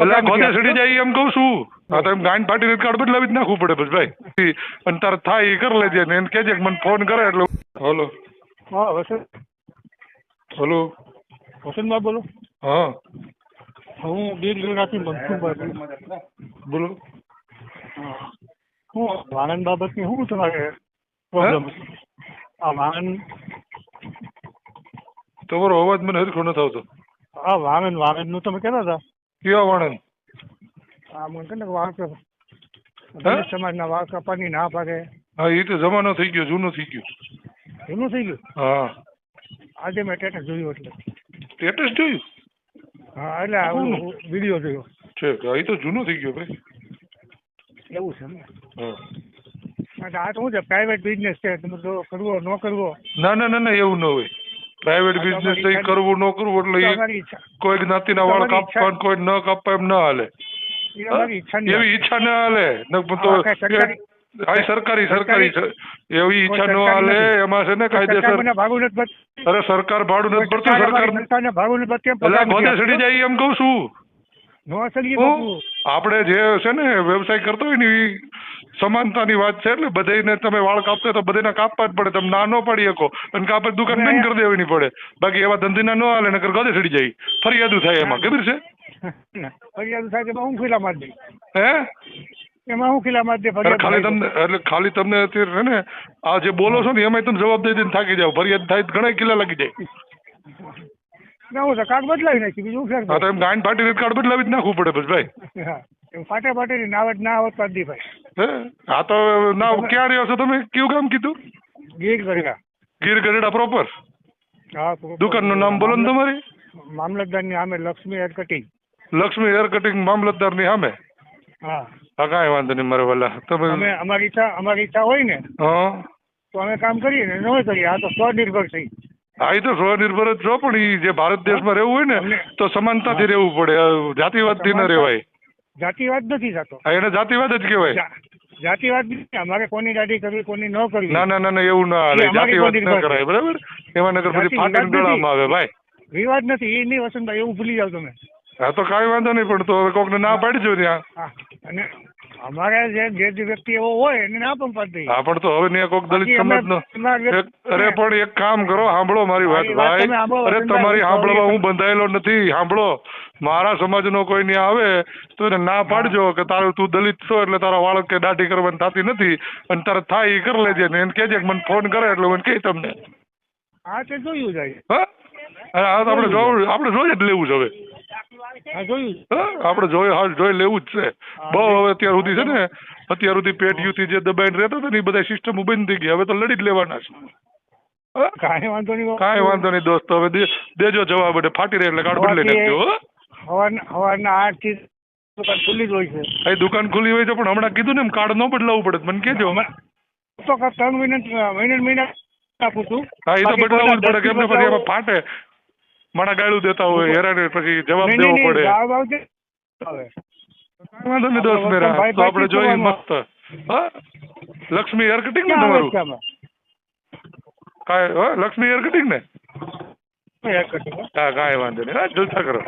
એટલે ગોદે સડી જાય એમ કહું છું. હા. તો એમ ગાંઠ ફાટીને કાર્ડ બદલાવી જ નાખવું પડે બસ ભાઈ. અને તારે થાય એ કરી લેજે ને એને કહેજે કે મને ફોન કરે એટલે હલો. હા વસંત હલો. વસંતભાઈ બોલો. હા. હું બિલ ગંગાથી મનસુખભાઈ બોલો. હું વાહન બાબતની શું તમારે પ્રોબ્લેમ આ વાણંદ તમારો અવાજ મને હરખો નથી આવતો વાણંદ વાણંદનું તમે કહેતા હતા. કેવા વર્ણન? આ મને કહે ને વાહન દલિત સમાજના વાળ કપાની ના પાડે હા એ તો જમાનો થઈ ગયો જૂનો થઈ ગયો. જૂનું થઈ ગયું? હા. આજે મેં ટેટસ જોયું એટલે. સ્ટેટસ જોયું? હા એટલે હું વીડિયો જોયો. છે એ તો જૂનો થઈ ગયો ભાઈ. એવું છે ને? હા. આ તો શું છે પ્રાઇવેટ બિઝનેસ છે તમે જો કરવો ન કરવો? ના ના ના ના એવું ન હોય. પ્રાઇવેટ બિઝનેસ અમારી કરવું ન કરવું એટલે એ કોઈ જ્ઞાતિના વાળ કાપવા કોઈ ન કાપવા એમ ના હાલે. એ એવી ઈચ્છા ના હાલે. તો હા, સરકારી- સરકારી એવી ઈચ્છા ન હાલે. એમાં છે ને કાયદેસર અરે સરકાર ભાડું નથી પડતું સરકાર ભાગું નથી સડી જાય એમ કહું છું. આપણે જે છે ને વ્યવસાય કરતો હોય ને એ સમાનતાની વાત છે એટલે બધાને તમે વાળ કાપતા તો બધાને કાપવા જ પડે. તમે ના ન પાડી શકો. અને કાપે દુકાન બંધ કરી દેવાની પડે. બાકી એવા ધંધીના ન હાલે નકર ગધે ચડી જાય. ફરિયાદ થાય એમાં. ખબર છે? ફરિયાદ થાય એમાં હું ખીલા મારી દઈ હે? એમાં હું ખીલા મારી દે ફરિયાદ ખાલી તમને એટલે ખાલી તમને અત્યારે છે ને આ જે બોલો છો ને એમાં તમે જવાબ દઈ દઈને થાકી જાવ ફરિયાદ થાય ઘણા કિલ્લા લાગી જાય. તો. છે કાર્ડ બદલાવી નાખી બીજું હા ફેર તો એમ ગાંઠ ફાટી કાર્ડ બદલાવી જ નાખવું પડે બસ ભાઈ. હા એમ ફાટે ફાટે ની નાવત ના આવત પાડી ભાઈ. હે? તો ના ક્યાં રહ્યો છો તમે? કયું કામ કીધું? ગીર ગઢડા. ગીર ગઢડા પ્રોપર હા દુકાનનું નામ બોલો ને તમારી? મામલતદારની સામે Lakshmi hair cutting. Lakshmi hair cutting મામલતદારની સામે? હા. હા કાંઈ વાંધો નહીં મારે વાલા તમે અમે અમારી ઈચ્છા અમારી ઈચ્છા હોય ને હા. તો અમે કામ કરીએ ને ન કરીએ. આ તો સ્વનિર્ભર થઈ હા એ તો સ્વનિર્ભર જ છો પણ જે ભારત દેશમાં રહેવું હોય ને તો સમાનતાથી રહેવું પડે. જાતિવાદથી ન રહેવાય. જાતિવાદ નથી થતો. હા એને જાતિવાદ જ કહેવાય. જાતિવાદ નથી. અમારે કોની દાઢી કરવી કોની ન કરવી. ના ના ના ના એવું ના હાલે જાતિવાદ ન કરાય બરાબર? એમાં નગર પછી ફાટીને ગળામાં આવે ભાઈ. વિવાદ નથી. એ નહીં વસંતભાઈ એવું ભૂલી જાવ તમે. હા તો કાંઈ વાંધો નહીં પણ તો હવે કોકને ના પાડજો ત્યાં. અને અમારે જે વ્યક્તિ એવો હોય એને ના પણ પાડી હા પણ તો હવે ત્યાં કોક દલિત સમાજ એક- અરે પણ એક કામ કરો સાંભળો મારી વાત ભાઈ. અરે તમારી સાંભળવા હું બંધાયેલો નથી સાંભળો. મારા સમાજનો કોઈ ની આવે તો એને ના પાડજો કે તારું તું દલિત છો એટલે તારા વાળક કે દાઢી કરવાની થતી નથી અને તારે થાય એ કરી લેજે ને એને કહેજે કે મને ફોન કરે એટલે મને કહી તમને. હા તે જોયું જાય. હા? આપણે જોવું આપણે જોઈએ જ લેવું છે હવે. હા જોયું આપણે જોઈ હાલ જોઈ લેવું જ છે. બહુ હવે અત્યાર સુધી છે ને અત્યાર સુધી પેટીયુથી જે દબાઈને રહેતા હતા ને એ બધા સિસ્ટમ બંધ થઈ ગઈ હવે તો લડી જ લેવાના છે. કાંઈ વાંધો નહીં કાંઈ વાંધો નહીં દોસ્તો. હવે દેજો જવાબ એટલે ફાટી રહે એટલે કાર્ડ બદલી નાખજો હો. સવારના આઠથી દુકાન ખુલ્લી જ હોય છે. એ દુકાન ખુલ્લી હોય છે પણ હમણાં કીધું ને એમ કાર્ડ ન બદલાવવું પડે. મને કેજો. અમે- તો ત્રણ મહિના મહિને મહિના આપું છું હા એ તો બાકી બદલાવવું જ પડે કેમ ને પછી ફાટે. માણા ગાળું દેતા હોય હેરાન પછી જવાબ દેવો પડે. વાંધો નહીં દોસ્ત મેરા તો આપણે જોઈએ મસ્ત. હા? લક્ષ્મી હેર કટિંગ ને તમારું? કાંઈ લક્ષ્મી હેર કટિંગ ને? હા કાંઈ વાંધો નહીં. હા જલસા કરો.